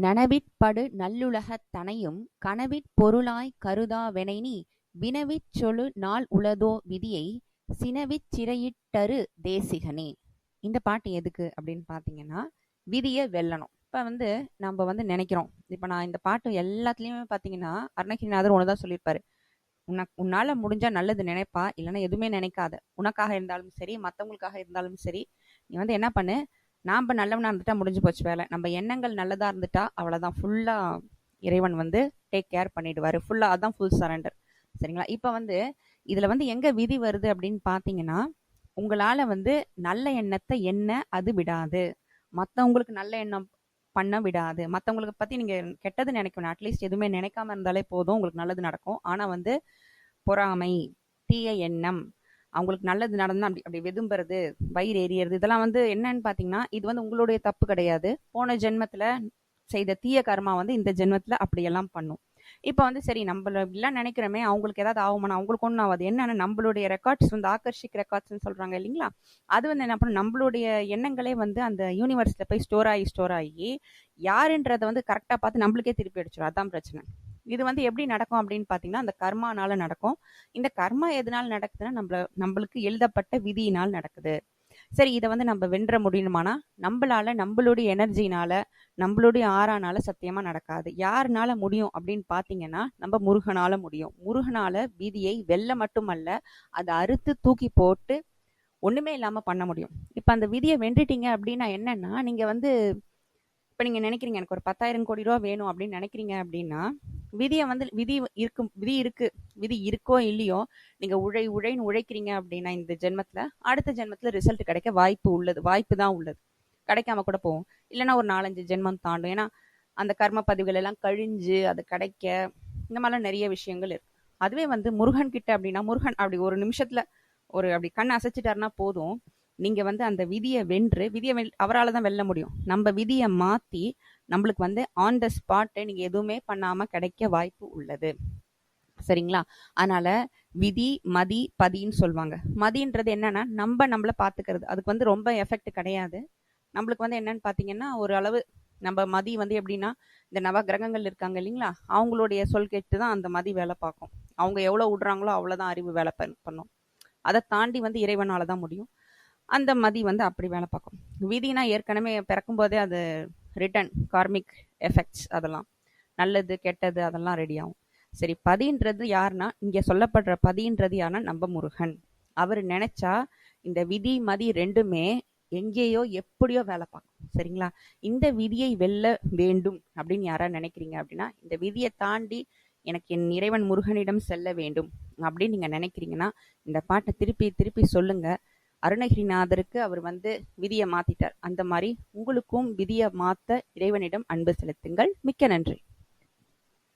நனவிற்படு நல்லுலகத் தனையும் கனவிற் பொருளாய்க் கருதா வெனைநீ வினவிச் சொலு நாள் உளதோ விதியை சினவிச் சிறையிட்டரு தேசிகனே. இந்த பாட்டு எதுக்கு அப்படின்னு பார்த்தீங்கன்னா, விதியை வெல்லணும். இப்போ வந்து நம்ம வந்து நினைக்கிறோம். இப்போ நான் இந்த பாட்டு எல்லாத்துலேயுமே பார்த்தீங்கன்னா, அருணகிரிநாதர் ஒன்று தான் சொல்லியிருப்பாரு. உனக்கு உன்னால் முடிஞ்சால் நல்லது நினைப்பா, இல்லைன்னா எதுவுமே நினைக்காத. உனக்காக இருந்தாலும் சரி, மற்றவங்களுக்காக இருந்தாலும் சரி, நீ வந்து என்ன பண்ணு, நாம நல்லவனாக இருந்துட்டா முடிஞ்சு போச்சு வேலை. நம்ம எண்ணங்கள் நல்லதாக இருந்துட்டா அவ்வளோதான் ஃபுல்லாக இறைவன் வந்து டேக் கேர் பண்ணிடுவார் ஃபுல்லாக அதான் ஃபுல் சரண்டர். சரிங்களா? இப்போ வந்து இதில் வந்து எங்கே விதி வருது அப்படின்னு பார்த்தீங்கன்னா, உங்களால் வந்து நல்ல எண்ணத்தை எண்ண அது விடாது. மற்றவங்களுக்கு நல்ல எண்ணம் பண்ண விடாது. மற்றவங்களுக்கு பற்றி நீங்கள் கெட்டது நினைக்கணும் அட்லீஸ்ட் எதுவுமே நினைக்காம இருந்தாலே போதும். உங்களுக்கு நல்லது நடக்கும். ஆனால் வந்து பொறாமை, தீய எண்ணம், அவங்களுக்கு நல்லது நடந்தால் அப்படி அப்படி வெதும்புறது, வயிறு எரியறது இதெல்லாம் வந்து என்னன்னு பார்த்தீங்கன்னா, இது வந்து உங்களுடைய தப்பு கிடையாது. போன ஜென்மத்தில் செய்த தீய கர்மா வந்து இந்த ஜென்மத்தில் அப்படியெல்லாம் பண்ணும். இப்போ வந்து சரி நம்மள இப்படிலாம் நினைக்கிறோமே, அவங்களுக்கு ஏதாவது ஆகுமானா? அவங்களுக்கு ஒன்றும் ஆகாது. என்னன்னா நம்மளுடைய ரெக்கார்ட்ஸ் வந்து ஆகர்ஷிக் ரெக்கார்ட்ஸ்னு சொல்கிறாங்க இல்லைங்களா? அது வந்து என்ன பண்ணும், நம்மளுடைய எண்ணங்களே வந்து அந்த யூனிவர்ஸில் போய் ஸ்டோர் ஆகி ஸ்டோர் ஆகி யாருன்றத வந்து கரெக்டாக பார்த்து நம்மளுக்கே திருப்பி அடிச்சிடும். அதான் பிரச்சனை. இது வந்து எப்படி நடக்கும் அப்படின்னு பார்த்தீங்கன்னா, அந்த கர்மானால நடக்கும். இந்த கர்மா எதனால நடக்குதுன்னா, நம்மள நம்மளுக்கு எழுதப்பட்ட விதியினால் நடக்குது. சரி இதை வந்து நம்ம வென்ற முடியுமானா, நம்மளால நம்மளுடைய எனர்ஜினால, நம்மளுடைய ஆறானால சத்தியமா நடக்காது. யாருனால முடியும் அப்படின்னு பார்த்தீங்கன்னா, நம்ம முருகனால முடியும். முருகனால விதியை வெல்ல மட்டுமல்ல, அதை அறுத்து தூக்கி போட்டு ஒண்ணுமே இல்லாம பண்ண முடியும். இப்ப அந்த விதியை வென்றுட்டீங்க அப்படின்னா என்னன்னா, நீங்க வந்து இப்ப நீங்க நினைக்கிறீங்க எனக்கு ஒரு 10,000 கோடி ரூபா வேணும் அப்படின்னு நினைக்கிறீங்க அப்படின்னா, விதியை வந்து விதி இருக்கும் விதி இருக்கு. விதி இருக்கோ இல்லையோ, நீங்க உழை உழைன்னு உழைக்கிறீங்க அப்படின்னா இந்த ஜென்மத்துல, அடுத்த ஜென்மத்துல ரிசல்ட் கிடைக்க வாய்ப்பு உள்ளது. வாய்ப்பு தான் உள்ளது. கிடைக்காம கூட போகும். இல்லைன்னா ஒரு 4, 5 ஜென்மம் தாண்டும். ஏன்னா, அந்த கர்ம பதிவுகள் எல்லாம் கழிஞ்சு அது கிடைக்க, இந்த மாதிரிலாம் நிறைய விஷயங்கள் இருக்கு. அதுவே வந்து முருகன் கிட்ட அப்படின்னா, முருகன் அப்படி ஒரு நிமிஷத்துல ஒரு அப்படி கண் அசைச்சிட்டாருன்னா போதும். நீங்க வந்து அந்த விதியை வென்று விதியை அவரால் அவரால தான் வெல்ல முடியும். நம்ம விதியை மாத்தி, நம்மளுக்கு வந்து ஆன் த ஸ்பாட் நீங்கள் எதுவுமே பண்ணாமல் கிடைக்க வாய்ப்பு உள்ளது. சரிங்களா? அதனால விதி, மதி, பதின்னு சொல்லுவாங்க. மதின்றது என்னன்னா, நம்ம நம்மள பார்த்துக்கிறது. அதுக்கு வந்து ரொம்ப எஃபெக்ட் கிடையாது. நம்மளுக்கு வந்து என்னன்னு பார்த்தீங்கன்னா, ஒரு அளவு நம்ம மதி வந்து எப்படின்னா, இந்த நவ கிரகங்கள் இருக்காங்க இல்லைங்களா? அவங்களுடைய சொல் கேட்டு தான் அந்த மதி வேலை பார்க்கும். அவங்க எவ்வளோ விடுறாங்களோ அவ்வளோதான் அறிவு வேலை பண்ணும். அதை தாண்டி வந்து இறைவனால தான் முடியும். அந்த மதி வந்து அப்படி வேலை பார்க்கும். விதினா ஏற்கனவே பிறக்கும்போதே அது ரிட்டர்ன் கார்மிக் எஃபெக்ட்ஸ் அதெல்லாம். நல்லது, கெட்டது அதெல்லாம் ரெடி ஆகும். சரி பதின்றது யாருன்னா, இங்கே சொல்லப்படுற பதின்றது யாருன்னா நம்ம முருகன். அவர் நினைச்சா இந்த விதி, மதி ரெண்டுமே எங்கேயோ எப்படியோ வேலை பார்க்கும். சரிங்களா? இந்த விதியை வெல்ல வேண்டும் அப்படின்னு யாரா நினைக்கிறீங்க அப்படின்னா, இந்த விதியை தாண்டி எனக்கு என் இறைவன் முருகனிடம் செல்ல வேண்டும் அப்படின்னு நீங்க நினைக்கிறீங்கன்னா, இந்த பாட்டை திருப்பி திருப்பி சொல்லுங்க. அருணகிரிநாதருக்கு அவர் வந்து விதியை மாத்திட்டார். அந்த மாதிரி உங்களுக்கும் விதிய மாத்த இறைவனிடம் அன்பு செலுத்துங்கள். மிக்க நன்றி.